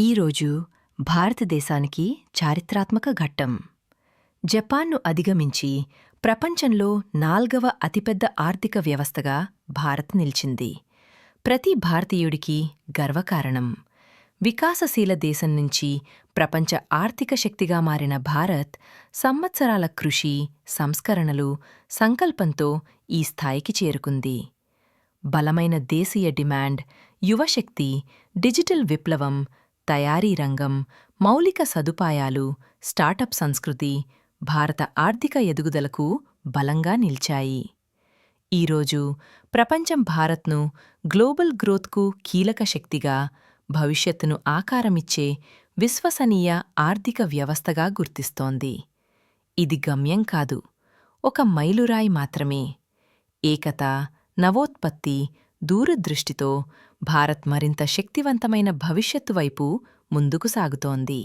ఈరోజు భారతదేశానికి చారిత్రాత్మక ఘట్టం. జపాన్ను అధిగమించి ప్రపంచంలో నాల్గవ అతిపెద్ద ఆర్థిక వ్యవస్థగా భారత్ నిలిచింది. ప్రతి భారతీయుడికి గర్వకారణం. వికాసశీల దేశం నుంచి ప్రపంచ ఆర్థిక శక్తిగా మారిన భారత్ సంవత్సరాల కృషి సంస్కరణలు సంకల్పంతో ఈ స్థాయికి చేరుకుంది. బలమైన దేశీయ డిమాండ్ యువశక్తి డిజిటల్ విప్లవం తయారీ రంగం మౌలిక సదుపాయాలు స్టార్టప్ సంస్కృతి భారత ఆర్థిక ఎదుగుదలకు బలంగా నిలిచాయి. ఈరోజు ప్రపంచం భారత్ను గ్లోబల్ గ్రోత్కు కీలక శక్తిగా భవిష్యత్తును ఆకారమిచ్చే విశ్వసనీయ ఆర్థిక వ్యవస్థగా గుర్తిస్తోంది. ఇది గమ్యం కాదు ఒక మైలురాయి మాత్రమే. ఏకత నవోత్పత్తి దూరదృష్టితో భారత్ మరింత శక్తివంతమైన భవిష్యత్తు వైపు ముందుకు సాగుతోంది.